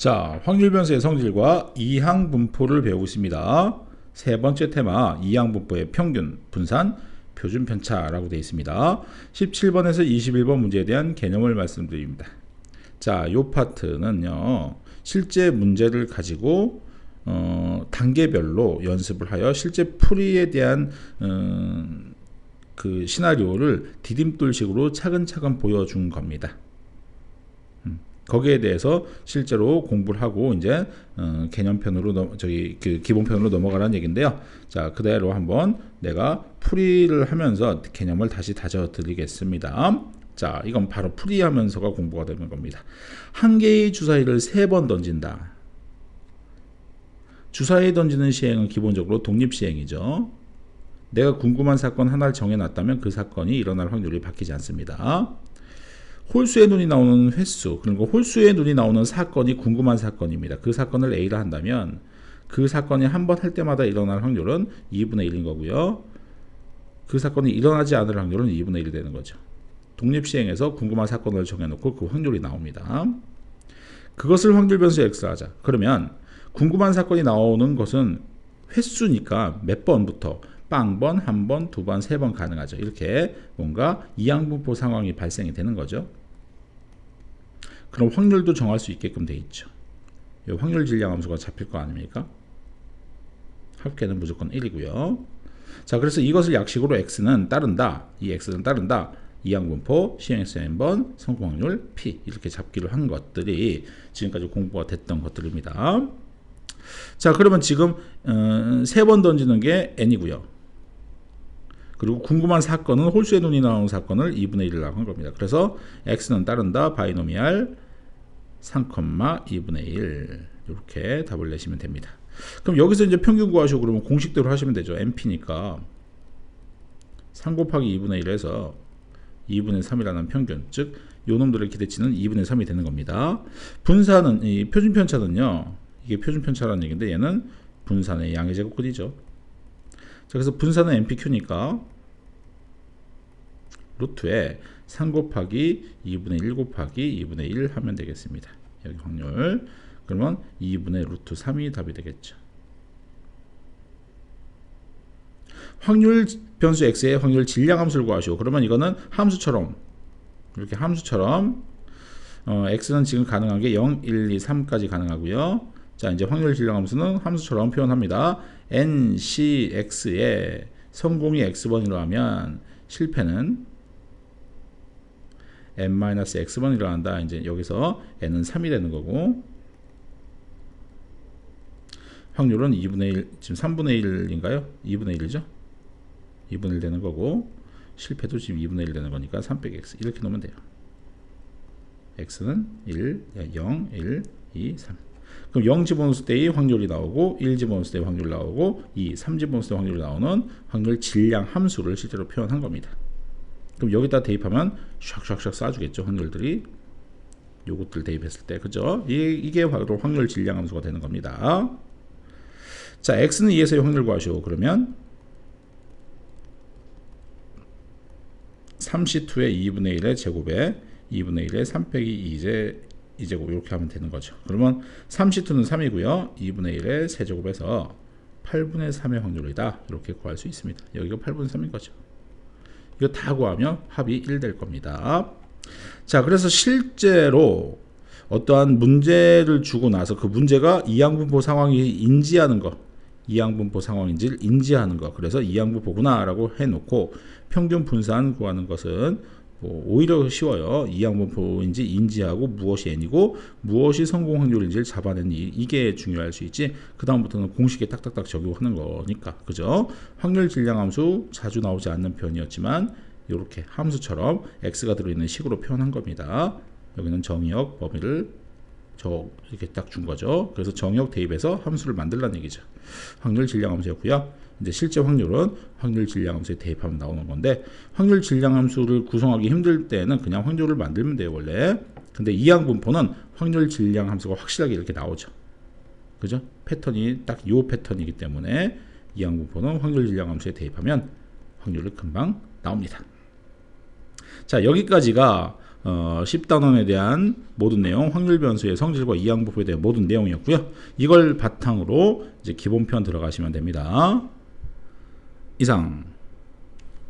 자, 확률 변수의 성질과 이항 분포를 배우고 있습니다. 세 번째 테마 이항 분포의 평균, 분산, 표준 편차라고 되어 있습니다. 17번에서 21번 문제에 대한 개념을 말씀드립니다. 자, 요 파트는요. 실제 문제를 가지고 어, 단계별로 연습을 하여 실제 풀이에 대한 음, 그 시나리오를 디딤돌식으로 차근차근 보여준 겁니다. 음, 거기에 대해서 실제로 공부를 하고 이제 어, 개념편으로 넘, 저기 그 기본편으로 넘어가라는 얘기인데요. 자 그대로 한번 내가 풀이를 하면서 개념을 다시 다져 드리겠습니다. 자 이건 바로 풀이하면서가 공부가 되는 겁니다. 한 개의 주사위를 세 번 던진다. 주사위 던지는 시행은 기본적으로 독립 시행이죠. 내가 궁금한 사건 하나를 정해놨다면 그 사건이 일어날 확률이 바뀌지 않습니다. 홀수의 눈이 나오는 횟수, 그리고 홀수의 눈이 나오는 사건이 궁금한 사건입니다. 그 사건을 A라 한다면 그 사건이 한 번 할 때마다 일어날 확률은 2분의 1인 거고요. 그 사건이 일어나지 않을 확률은 2분의 1이 되는 거죠. 독립시행에서 궁금한 사건을 정해놓고 그 확률이 나옵니다. 그것을 확률 변수 X 하자. 그러면 궁금한 사건이 나오는 것은 횟수니까 몇 번부터 빵번, 한 번, 두 번, 세 번 가능하죠. 이렇게 뭔가 이항분포 상황이 발생이 되는 거죠. 그럼 확률도 정할 수 있게끔 돼 있죠. 이 확률 질량 함수가 잡힐 거 아닙니까? 합계는 무조건 1이고요. 자, 그래서 이것을 약식으로 x는 따른다. 이 x는 따른다. 이항분포, 시행x n번, 성공 확률 p 이렇게 잡기를 한 것들이 지금까지 공부가 됐던 것들입니다. 자, 그러면 지금 어, 세번 던지는 게 n이고요. 그리고 궁금한 사건은 홀수의 눈이 나오는 사건을 2분의 1을 나온 겁니다. 그래서 x는 따른다 바이노미알 3,2분의 1 이렇게 답을 내시면 됩니다. 그럼 여기서 이제 평균 구하시고 그러면 공식대로 하시면 되죠. np니까 3 곱하기 2분의 1에서 2분의 3이라는 평균 즉 요놈들의 기대치는 2분의 3이 되는 겁니다. 분산은 이 표준 편차는요. 이게 표준 편차라는 얘기인데 얘는 분산의 양의 제곱근이죠. 자, 그래서 분산은 MPQ니까 루트에 3 곱하기 2분의 1 곱하기 2분의 1 하면 되겠습니다. 여기 확률. 그러면 2분의 루트 3이 답이 되겠죠. 확률 변수 x의 확률 질량 함수를 구하시오. 그러면 이거는 함수처럼 이렇게 함수처럼 어, x는 지금 가능한 게 0, 1, 2, 3까지 가능하고요. 자, 이제 확률 질량 함수는 함수처럼 표현합니다. NCX에 성공이 X번이라 하면 실패는 n-x번이 일어난다. 이제 여기서 n은 3이 되는 거고 확률은 2분의 1, 지금 3분의 1인가요? 2분의 1이죠? 2분의 1 되는 거고 실패도 지금 2분의 1 되는 거니까 3 빼기 x 이렇게 놓으면 돼요. x는 1, 0, 1, 2, 3 그럼 0 집어넣었을 때의 확률이 나오고 1 집어넣었을 때의 확률 나오고 2, 3 집어넣었을 때 확률이 나오는 확률 질량 함수를 실제로 표현한 겁니다. 그럼 여기다 대입하면 샥샥샥 쏴주겠죠 확률들이 요것들 대입했을 때 그죠? 이게, 이게 바로 확률 질량 함수가 되는 겁니다. 자 x는 2에서의 확률 구하시오 그러면 3C2의 2분의 1의 제곱에 2분의 1의 3 빼기 2제 2제곱 이렇게 하면 되는 거죠. 그러면 3C2는 3이고요. 2분의 1의 세제곱에서 8분의 3의 확률이다. 이렇게 구할 수 있습니다. 여기가 8분의 3인 거죠. 이거 다 구하면 합이 1 될 겁니다. 자, 그래서 실제로 어떠한 문제를 주고 나서 그 문제가 이항분포 상황이 인지하는 거, 이항분포 상황인지를 인지하는 거. 그래서 이항분포구나라고 해놓고 평균 분산 구하는 것은 뭐 오히려 쉬워요. 이항분포인지 인지하고 무엇이 n이고 무엇이 성공 확률인지를 잡아내는 이게 중요할 수 있지. 그 다음부터는 공식에 딱딱딱 적용하는 거니까 그죠? 확률 질량 함수 자주 나오지 않는 표현이었지만 이렇게 함수처럼 x가 들어있는 식으로 표현한 겁니다. 여기는 정의역 범위를 저 이렇게 딱 준 거죠. 그래서 정의역 대입해서 함수를 만들라는 얘기죠. 확률 질량 함수였고요. 이제 실제 확률은 확률 질량 함수에 대입하면 나오는 건데 확률 질량 함수를 구성하기 힘들 때는 그냥 확률을 만들면 돼요 원래 근데 이항 분포는 확률 질량 함수가 확실하게 이렇게 나오죠 그죠 패턴이 딱이 패턴이기 때문에 이항 분포는 확률 질량 함수에 대입하면 확률을 금방 나옵니다 자 여기까지가 어, 10단원에 대한 모든 내용, 확률 변수의 성질과 이항부표에 대한 모든 내용이었고요. 이걸 바탕으로 이제 기본편 들어가시면 됩니다. 이상